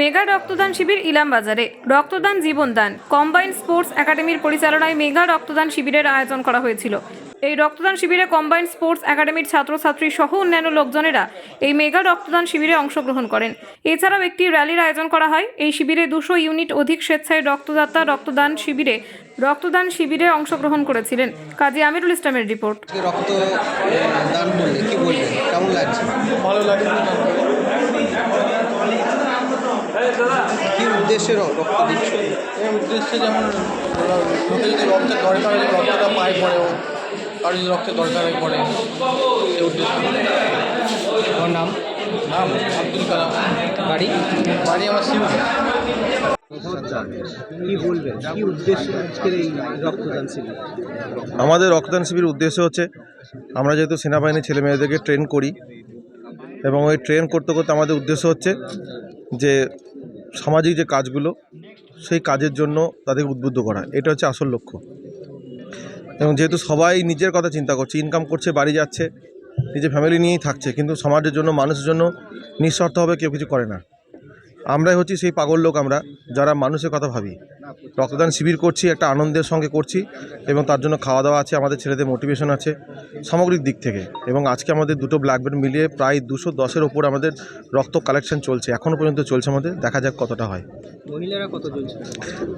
Mega রক্তদান শিবির ইলামবাজারে। রক্তদান জীবনদান combine sports একাডেমির পরিচালনায় মেগা রক্তদান শিবিরের আয়োজন করা হয়েছিল। এই রক্তদান শিবিরে কম্বাইন স্পোর্টস একাডেমির ছাত্রছাত্রী সহ অন্যান্য লোকজনেরা এই মেগা রক্তদান শিবিরে অংশগ্রহণ করেন। এছাড়াও একটি র্যালির আয়োজন করা হয়। এই শিবিরে দুশো ইউনিট অধিক স্বেচ্ছায় রক্তদাতা রক্তদান শিবিরে রক্তদান শিবিরে অংশগ্রহণ করেছিলেন। কাজী আমিরুল ইসলামের রিপোর্ট। আজকে রক্ত দান করলে কি বলবেন? কেমন লাগছে? ভালো লাগে উদ্দেশ্যে র- রক্ত দিচ্ছে। এই উদ্দেশ্যে যেমন লোকে যদি রক্তের দরকার হয় রক্তটা পায় পরেও আর যদি রক্তের দরকার হয় পরে এই উদ্দেশ্যে। তোমার নাম? নাম আব্দুল কালাম। বাড়ি? বাড়ি আমার শিব কি বলবেন কি উদ্দেশ্যে আজকের এই রক্তদান শিবির? আমাদের রক্তদান শিবির উদ্দেশ্য হচ্ছে আমরা যেহেতু সেনাবাহিনীর ছেলে মেয়েদেরকে ট্রেন করি এবং ওই ট্রেন করতে করতে আমাদের উদ্দেশ্য হচ্ছে যে সামাজিক যে কাজগুলো, সেই কাজের জন্য তাদেরকে উদ্বুদ্ধ করা। এটা হচ্ছে আসল লক্ষ্য। এবং যেহেতু সবাই নিজের কথা চিন্তা করছে ইনকাম করছে, বাড়ি যাচ্ছে, নিজের ফ্যামিলি নিয়েই থাকছে, কিন্তু সমাজের জন্য, মানুষের জন্য নিঃস্বার্থভাবে কেউ কিছু করে না। আমরাই হচ্ছি সেই পাগল লোক আমরা যারা মানুষের কথা ভাবি। রক্তদান শিবির করছি একটা আনন্দের সঙ্গে করছি এবং তার জন্য খাওয়া দাওয়া আছে আমাদের ছেলেদের মোটিভেশন আছে সামগ্রিক দিক থেকে। এবং আজকে আমাদের দুটো ব্ল্যাক বেল্ট মিলিয়ে প্রায় দুশো দশের ওপর আমাদের রক্ত কালেকশন চলছে এখনও পর্যন্ত চলছে আমাদের দেখা যাক কতটা হয়। মহিলারা কত চলছে?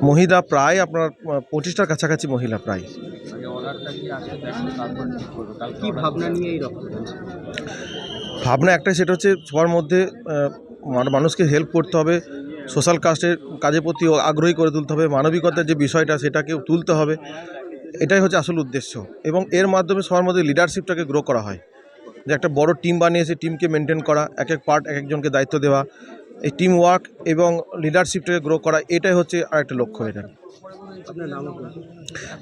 মহিলা প্রায় আপনার পঁচিশটার কাছাকাছি মহিলা প্রায়। কি ভাবনা নিয়ে এই রক্তদান? ভাবনা একটাই সেটা হচ্ছে সবার মধ্যে মান- মানুষকে হেল্প করতে হবে সোশ্যাল কাস্টের কাজের প্রতি আগ্রহী করে তুলতে হবে মানবিকতার যে বিষয়টা সেটাকে তুলতে হবে এটাই হচ্ছে আসল উদ্দেশ্য। এবং এর মাধ্যমে সবার মধ্যে লিডারশিপটাকে গ্রো করা হয়। যে একটা বড় টিম বানিয়ে সেই টিমকে মেনটেন করা এক এক পার্ট এক একজনকে দায়িত্ব দেওয়া এই টিম ওয়ার্ক এবং লিডারশিপটাকে গ্রো করা এটাই হচ্ছে আর একটা লক্ষ্য এটা।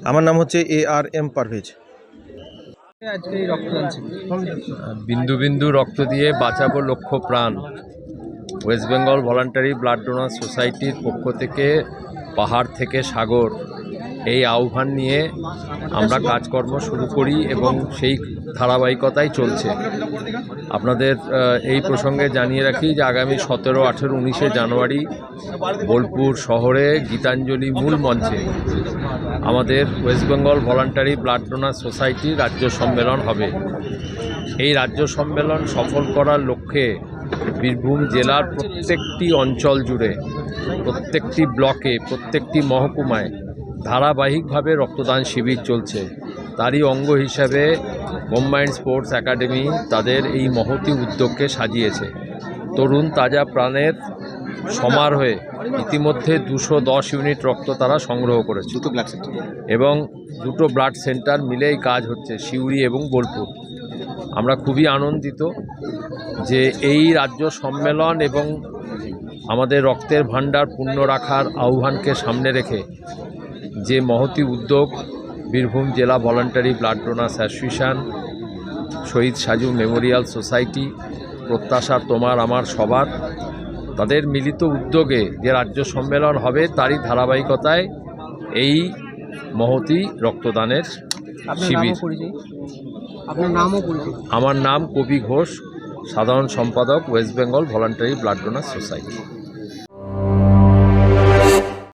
আমার নাম হচ্ছে এ আর এম পারভেজ আজকে এই রক্তদান শিবির। বিন্দু বিন্দু রক্ত দিয়ে বাঁচাবো লক্ষ প্রাণ। West Bengal voluntary blood donor সোসাইটির পক্ষ থেকে পাহাড় থেকে সাগর এই আহ্বান নিয়ে আমরা কাজকর্ম শুরু করি এবং সেই ধারাবাহিকতাই চলছে। আপনাদের এই প্রসঙ্গে জানিয়ে রাখি যে আগামী সতেরো, আঠেরো, উনিশে জানুয়ারি বোলপুর শহরে গীতাঞ্জলি মূল মঞ্চে আমাদের West Bengal voluntary blood donor সোসাইটির রাজ্য সম্মেলন হবে। এই রাজ্য সম্মেলন সফল করার লক্ষ্যে বীরভূম জেলার প্রত্যেকটি অঞ্চল জুড়ে প্রত্যেকটি ব্লকে প্রত্যেকটি মহকুমায় ধারাবাহিকভাবে রক্তদান শিবির চলছে। তারই অঙ্গ হিসাবে কম্বাইন্ড স্পোর্টস একাডেমি তাদের এই মহতি উদ্যোগকে সাজিয়েছে। তরুণ তাজা প্রাণের সমারোহে ইতিমধ্যে দুশো দশ ইউনিট রক্ত তারা সংগ্রহ করেছে। এবং দুটো ব্লাড সেন্টার মিলেই কাজ হচ্ছে সিউড়ি এবং বোলপুর। আমরা খুবই আনন্দিত যে এই রাজ্য সম্মেলন এবং আমাদের রক্তের ভাণ্ডার পূর্ণ রাখার আহ্বানকে সামনে রেখে যে মহতি উদ্যোগ বীরভূম জেলা voluntary blood donors association Shahid Saju memorial society প্রত্যাশা তোমার আমার সবার তাদের মিলিত উদ্যোগে যে রাজ্য সম্মেলন হবে তারই ধারাবাহিকতায় এই মহতি রক্তদানের শিবির। আমার নাম কবি ঘোষ সাধারণ সম্পাদক West Bengal voluntary blood donor society